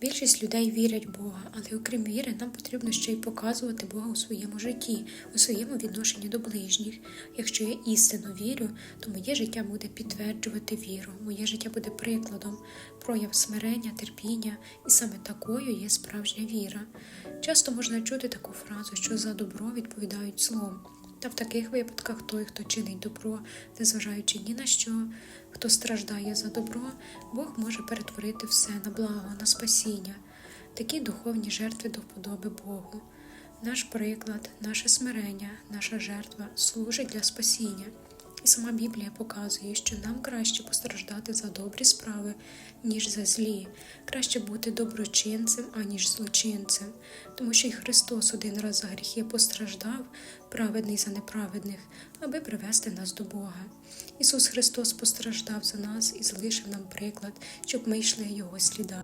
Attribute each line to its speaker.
Speaker 1: Більшість людей вірять в Бога, але окрім віри, нам потрібно ще й показувати Бога у своєму житті, у своєму відношенні до ближніх. Якщо я істинно вірю, то моє життя буде підтверджувати віру, моє життя буде прикладом, прояв смирення, терпіння, і саме такою є справжня віра. Часто можна чути таку фразу, що за добро відповідають злом. Та в таких випадках той, хто чинить добро, незважаючи ні на що, хто страждає за добро, Бог може перетворити все на благо, на спасіння. Такі духовні жертви до вподоби Богу. Наш приклад, наше смирення, наша жертва служить для спасіння. І сама Біблія показує, що нам краще постраждати за добрі справи, ніж за злі, краще бути доброчинцем, аніж злочинцем, тому що й Христос один раз за гріхи постраждав, праведний за неправедних, аби привести нас до Бога. Ісус Христос постраждав за нас і залишив нам приклад, щоб ми йшли Його слідами.